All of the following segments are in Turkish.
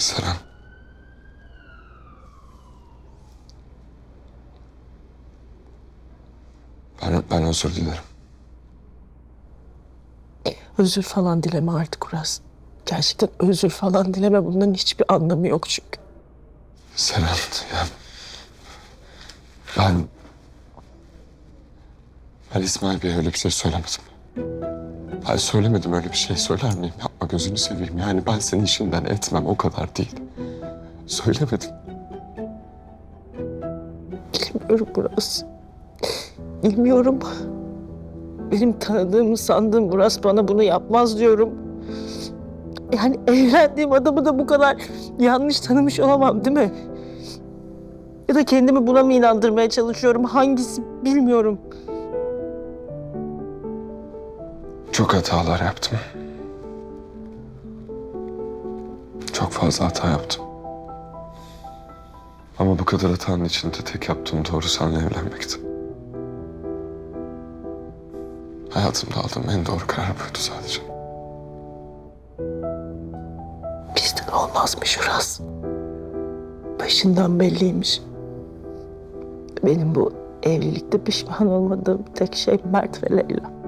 Seren. Ben, ben özür dilerim. Özür falan dileme artık Uras. Gerçekten özür falan dileme. Bunların hiçbir anlamı yok çünkü. Seren ya. Ben... Ben İsmail Bey'e öyle bir şey söylemedim. Ben söylemedim öyle bir şey söyler miyim? Yapma gözünü seveyim. Yani ben senin işinden etmem o kadar değil. Söylemedim. Bilmiyorum Uras. Bilmiyorum. Benim tanıdığım, sandığım Uras bana bunu yapmaz diyorum. Yani evlendiğim adamı da bu kadar yanlış tanımış olamam değil mi? Ya da kendimi buna mı inandırmaya çalışıyorum? Hangisi bilmiyorum. Çok hatalar yaptım. Çok fazla hata yaptım. Ama bu kadar hatanın içinde tek yaptığım doğru seninle evlenmekti. Hayatımda aldığım en doğru karar buydu sadece. Bizden olmazmış Uras. Başından belliymiş. Benim bu evlilikte pişman olmadığım tek şey Mert ve Leyla.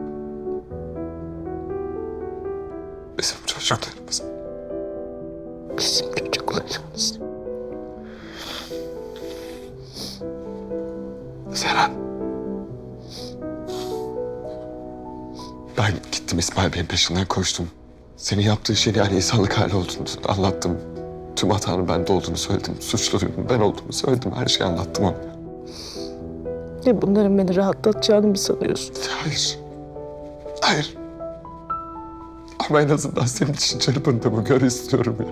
Çocuklarımız. Bizim çocuklarımız. Seren. Ben gittim İsmail Bey'in peşinden koştum. Senin yaptığın şeyin yani insanlık hali olduğunu anlattım. Tüm hatanın bende olduğunu söyledim. Suçlunun ben olduğumu söyledim. Her şeyi anlattım ona. Ve bunların beni rahatlatacağını mı sanıyorsun? Hayır. Hayır. Ama en azından senin için çarpıntımı gör istiyorum ya.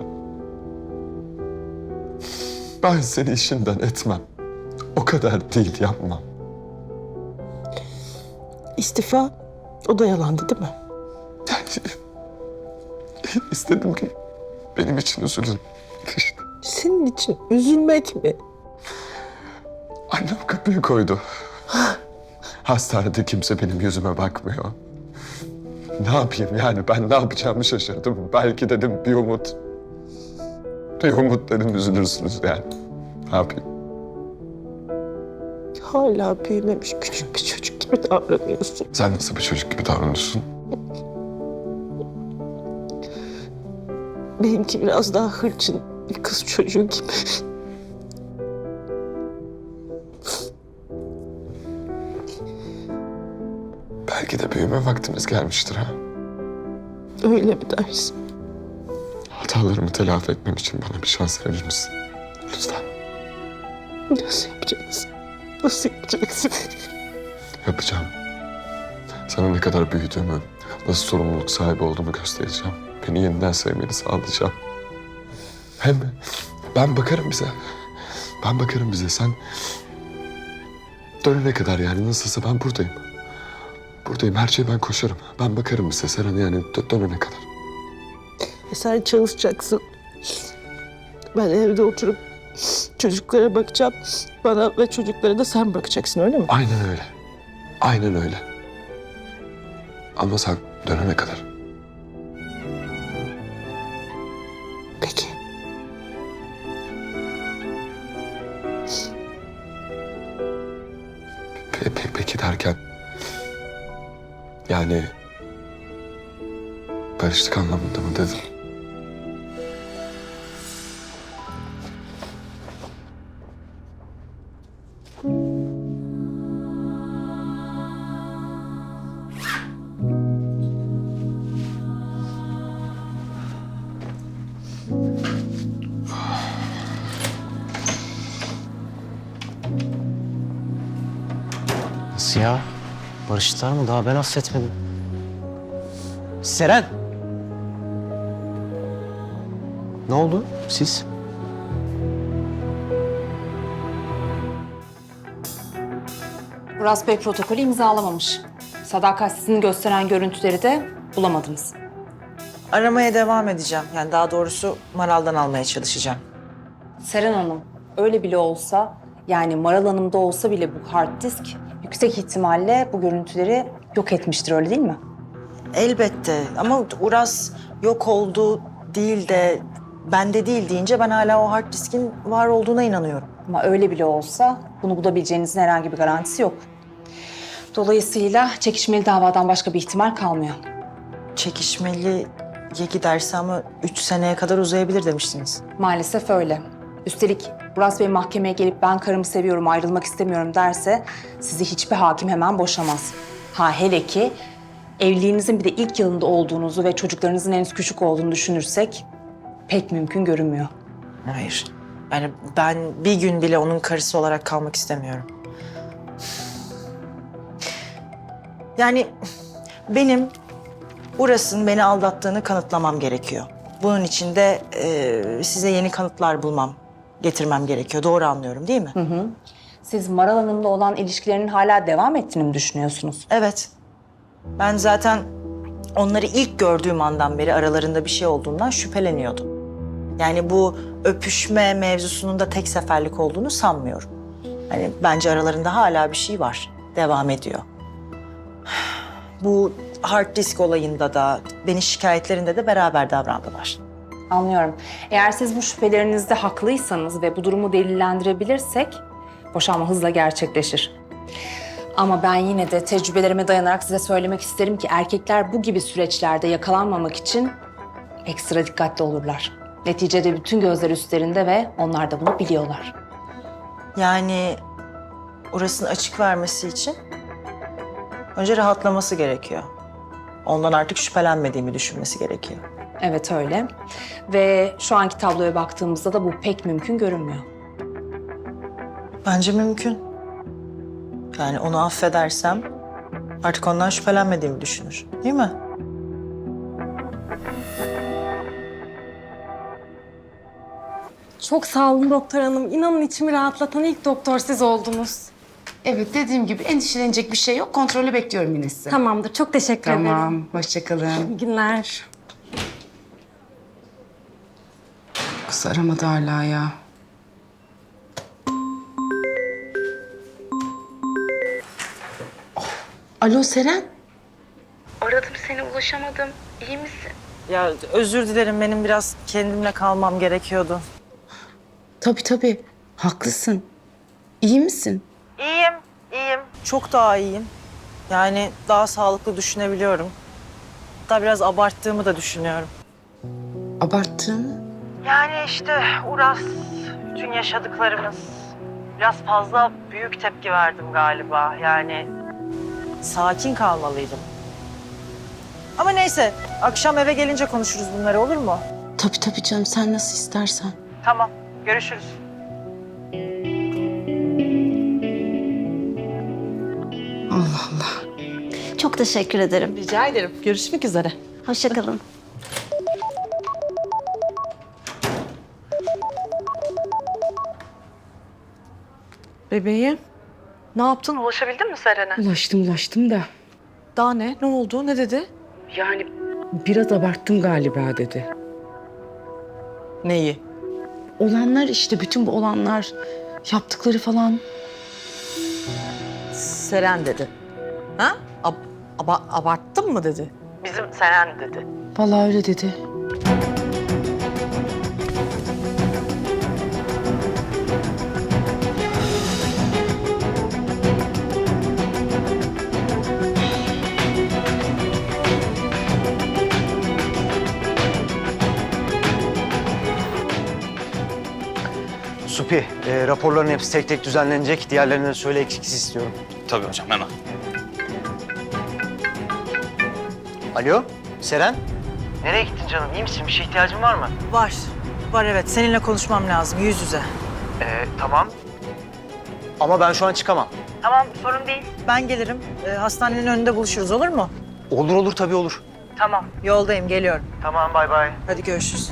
Ben seni işinden etmem. O kadar değil yapma. İstifa, o da yalandı değil mi? Yani istedim ki benim için üzülün. İşte Senin için üzülmek mi? annem kapıyı koydu. Hastanede kimse benim yüzüme bakmıyor. Ne yapayım yani ben ne yapacağımı şaşırdım. Belki dedim bir umut. Bir umut dedim üzülürsünüz yani. Ne yapayım? Hala büyümemiş küçük bir çocuk gibi davranıyorsun. Sen nasıl bir çocuk gibi davranıyorsun? Benimki biraz daha hırçın bir kız çocuğu gibi. Belki de büyüme vaktimiz gelmiştir ha. Öyle mi dersin? Hatalarımı telafi etmem için bana bir şans verir misin? Lütfen. Nasıl yapacaksın? Nasıl yapacaksın? Yapacağım. Sana ne kadar büyüdüğümü, nasıl sorumluluk sahibi olduğumu göstereceğim. Beni yeniden sevmeni sağlayacağım. Hem ben bakarım bize. Ben bakarım bize. Sen dönene kadar yani nasılsa ben buradayım. Buradayım. Her şeye ben koşarım. Ben bakarım bize. Seren yani dö- dönene kadar. E sen çalışacaksın. Ben evde oturup çocuklara bakacağım. Bana ve çocuklara da sen bakacaksın öyle mi? Aynen öyle. Aynen öyle. Ama sen dönene kadar. Yani... Barıştık anlamında mı dedim? Nasıl? Barıştılar mı? Daha ben affetmedim. Seren! Ne oldu? Siz? Uras Bey protokolü imzalamamış. Sadakatsizliğini gösteren görüntüleri de bulamadınız. Aramaya devam edeceğim. Yani daha doğrusu Maral'dan almaya çalışacağım. Seren Hanım, öyle bile olsa, yani Maral Hanım'da olsa bile bu hard disk yüksek ihtimalle bu görüntüleri yok etmiştir, öyle değil mi? Elbette ama Uras yok oldu değil de bende değil deyince ben hala o hard diskin var olduğuna inanıyorum. Ama öyle bile olsa bunu bulabileceğinizin herhangi bir garantisi yok. Dolayısıyla çekişmeli davadan başka bir ihtimal kalmıyor. Çekişmeli ye giderse ama 3 seneye kadar uzayabilir demiştiniz. Maalesef öyle. Üstelik Burak Bey mahkemeye gelip ben karımı seviyorum, ayrılmak istemiyorum derse sizi hiçbir hakim hemen boşamaz. Ha hele ki evliliğinizin bir de ilk yılında olduğunuzu ve çocuklarınızın henüz küçük olduğunu düşünürsek pek mümkün görünmüyor. Hayır. Yani ben bir gün bile onun karısı olarak kalmak istemiyorum. Yani benim Uras'ın beni aldattığını kanıtlamam gerekiyor. Bunun için de e, size yeni kanıtlar bulmam, getirmem gerekiyor. Doğru anlıyorum değil mi? Siz Maral Hanım'la olan ilişkilerinin hala devam ettiğini mi düşünüyorsunuz? Evet. Ben zaten onları ilk gördüğüm andan beri aralarında bir şey olduğundan şüpheleniyordum. Yani bu öpüşme mevzusunun da tek seferlik olduğunu sanmıyorum. Hani bence aralarında hala bir şey var. Devam ediyor. Bu hard disk olayında da, beni şikayetlerinde de beraber davrandılar. Anlıyorum. Eğer siz bu şüphelerinizde haklıysanız ve bu durumu delillendirebilirsek boşanma hızla gerçekleşir. Ama ben yine de tecrübelerime dayanarak size söylemek isterim ki erkekler bu gibi süreçlerde yakalanmamak için ekstra dikkatli olurlar. Neticede bütün gözler üstlerinde ve onlar da bunu biliyorlar. Yani orasını açık vermesi için önce rahatlaması gerekiyor. Ondan artık şüphelenmediğimi düşünmesi gerekiyor. Evet öyle. Ve şu anki tabloya baktığımızda da bu pek mümkün görünmüyor. Bence mümkün. Yani onu affedersem artık ondan şüphelenmediğimi düşünür. Değil mi? Çok sağ olun doktor hanım. İnanın içimi rahatlatan ilk doktor siz oldunuz. Evet dediğim gibi endişelenecek bir şey yok. Kontrolü bekliyorum yine size. Tamamdır. Çok teşekkür ederim. Tamam. Hoşçakalın. İyi günler. Kız aramadı hala ya. Oh, Alo Seren. Aradım seni ulaşamadım. İyi misin? Ya özür dilerim benim biraz kendimle kalmam gerekiyordu. Tabii tabii. Haklısın. İyi misin? İyiyim, iyiyim. Çok daha iyiyim. Yani daha sağlıklı düşünebiliyorum. Hatta biraz abarttığımı da düşünüyorum. Abarttın mı? Yani işte Uras, bütün yaşadıklarımız. Biraz fazla büyük tepki verdim galiba. Yani sakin kalmalıydım. Ama neyse, akşam eve gelince konuşuruz bunları olur mu? Tabii tabii canım sen nasıl istersen. Tamam, görüşürüz. Allah Allah. Çok teşekkür ederim. Rica ederim. Görüşmek üzere. Hoşçakalın. Bebeğim, ne yaptın? Ulaşabildin mi Seren'e? Ulaştım ulaştım da. Daha ne? Ne oldu? Ne dedi? Yani Biraz abarttım galiba dedi. Neyi? Olanlar işte bütün bu olanlar. Yaptıkları falan. Seren dedi. Ha? Ab aba- abarttın mı dedi? Bizim Seren dedi. Vallahi öyle dedi. Supi, e, raporların hepsi tek tek düzenlenecek. Diğerlerine de söyle eksiksiz istiyorum. Tabii hocam hemen. Alo, Seren? Nereye gittin canım? İyi misin? Bir şey ihtiyacın var mı? Var, var evet. Seninle konuşmam lazım yüz yüze. Ee, tamam. Ama ben şu an çıkamam. Tamam, sorun değil. Ben gelirim. Ee, hastanenin önünde buluşuruz olur mu? Olur olur tabii olur. Tamam. Yoldayım, geliyorum. Tamam, bay bay. Hadi görüşürüz.